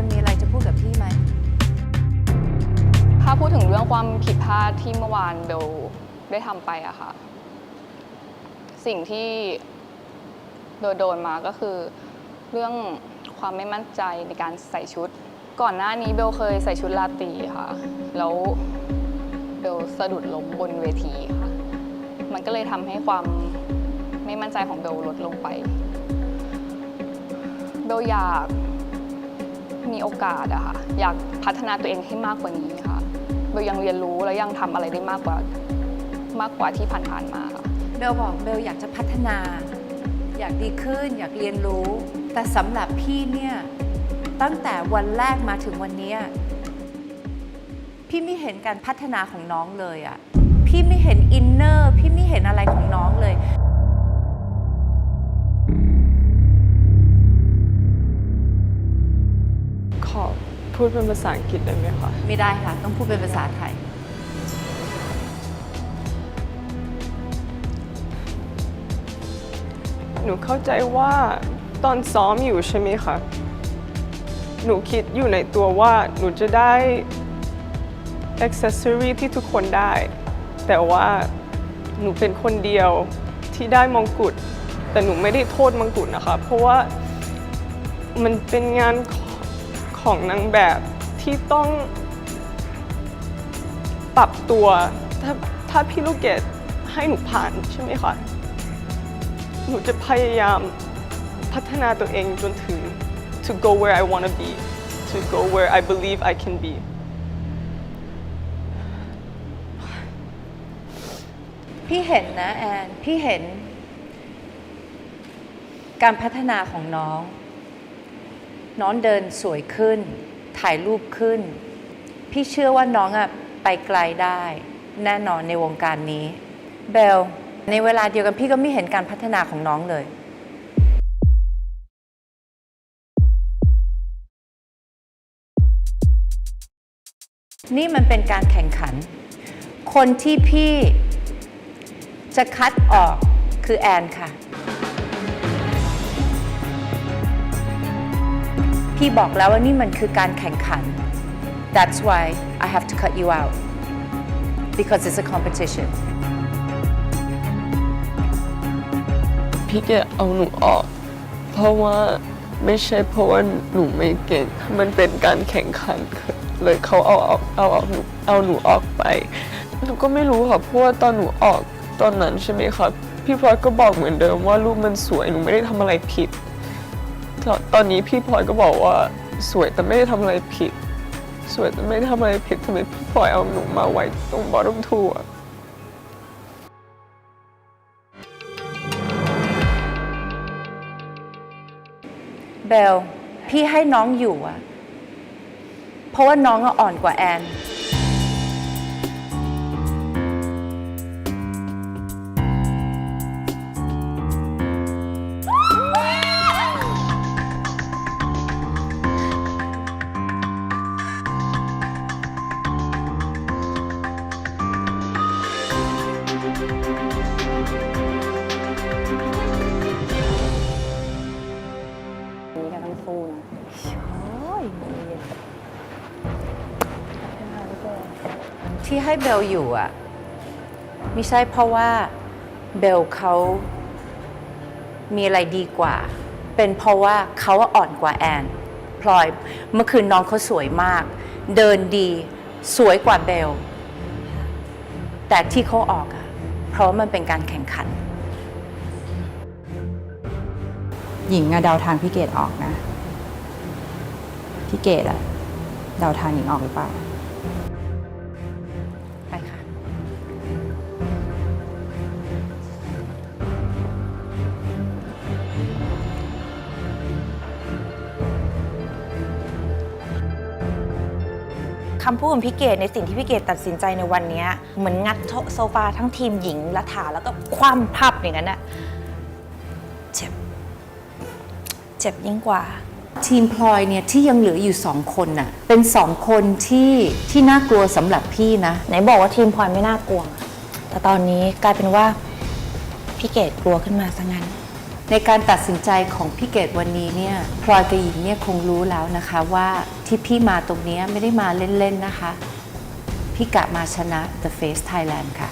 คนมีอะไรจะพูดกับพี่ไหม ถ้าพูดถึงเรื่องความผิดพลาดที่เมื่อวานเบลได้ทำไปอะค่ะ สิ่งที่โดนโดนมาก็คือ เรื่องความไม่มั่นใจในการใส่ชุด ก่อนหน้านี้เบลเคยใส่ชุดลาตีค่ะ แล้วเบลสะดุดล้มบนเวทีค่ะ มันก็เลยทำให้ความไม่มั่นใจของเบลลดลงไป เบลอยาก มีโอกาสอะค่ะอยากพัฒนาตัวเองให้มากกว่านี้ค่ะเบลยังเรียนรู้และยังทำอะไรได้มากกว่ามากกว่าที่ผ่านๆมาค่ะเบลบอกเบลอยากจะพัฒนา อยากดีขึ้น อยากเรียนรู้ แต่สำหรับพี่เนี่ยตั้งแต่วันแรกมาถึงวันนี้พี่ไม่เห็นการพัฒนาของน้องเลยอะพี่ไม่เห็นอินเนอร์พี่ไม่เห็นอะไรของน้องเลย พูดเป็นภาษาอังกฤษได้ไหมคะ ไม่ได้ค่ะ ต้องพูดเป็นภาษาไทย หนูเข้าใจว่าตอนซ้อมอยู่ใช่ไหมคะ หนูคิดอยู่ในตัวว่าหนูจะได้ accessory ที่ทุกคนได้ แต่ว่าหนูเป็นคนเดียวที่ได้มงกุฎแต่หนูไม่ได้โทษมงกุฎนะคะ เพราะว่ามันเป็นงานของ ของนางแบบที่ต้องปรับตัว ถ้าถ้าพี่ลูกเกดให้หนูผ่านใช่ไหมคะหนูจะพยายามพัฒนาตัวเองจนถึง to go where I want to be to go where I believe I can be พี่เห็นนะแอน พี่เห็น การพัฒนาของน้อง น้องเดินสวยขึ้น ถ่ายรูปขึ้น พี่เชื่อว่าน้องอะไปไกลได้ แน่นอนในวงการนี้ เบล ในเวลาเดียวกันพี่ก็ไม่เห็นการพัฒนาของน้องเลยนี่มันเป็นการแข่งขัน คนที่พี่จะคัดออกคือแอนค่ะ พี่บอกแล้วว่านี่มันคือการแข่งขัน That's why I have to cut you out because it's a competition พี่เกเอาหนูออก เพราะว่าไม่ใช่เพราะว่าหนูไม่เก่ง มันเป็นการแข่งขันเลยเขาเอาเอาเอาเอาหนูเอาหนูออกไป หนูก็ไม่รู้ค่ะเพราะว่าตอนหนูออกตอนนั้นใช่ไหมคะพี่พลอยก็บอกเหมือนเดิมว่ารูปมันสวยหนูไม่ได้ทำอะไรผิด ตอนตอนนี้พี่พลอยก็บอกว่าสวยแต่ไม่ได้ทำอะไรผิด สวยแต่ไม่ได้ทำอะไรผิดทำไมพี่พลอยเอาหนูมาไว้ตรงบอท t มทัวเบล พี่ให้น้องอยู่อะเพราะว่าน้องอ่อนกว่าแอน มีกันทั้งคู่นะที่ให้เบลอยู่อะไม่ใช่เพราะว่าเบลเขามีอะไรดีกว่า เป็นเพราะว่าเขาอ่อนกว่าแอนพลอยเมื่อคืนน้องเขาสวยมาก เดินดีสวยกว่าเบล แต่ที่เขาออกอะเพราะมันเป็นการแข่งขัน หญิงอะเดาทางพี่เกดออกนะ พี่เกดอะเดาทางหญิงออกหรือเปล่า ไปค่ะ คำพูดของพี่เกดในสิ่งที่พี่เกดตัดสินใจในวันเนี้ยเหมือนงัดโซฟาทั้งทีมหญิงและถาแล้วก็คว่ำพับอย่างนั้นอะเจ็บ เจ็บยิ่งกว่า ทีมพลอยเนี่ยที่ยังเหลืออยู่สองคนน่ะเป็นสองคนที่ที่น่ากลัวสำหรับพี่นะ ไหนบอกว่าทีมพลอยไม่น่ากลัว แต่ตอนนี้กลายเป็นว่าพี่เกดกลัวขึ้นมาซะงั้น ในการตัดสินใจของพี่เกดวันนี้เนี่ยพลอยกับหญิงเนี่ยคงรู้แล้วนะคะว่าที่พี่มาตรงเนี้ยไม่ได้มาเล่นๆนะคะพพี่กะมาชนะ The Face Thailand ค่ะ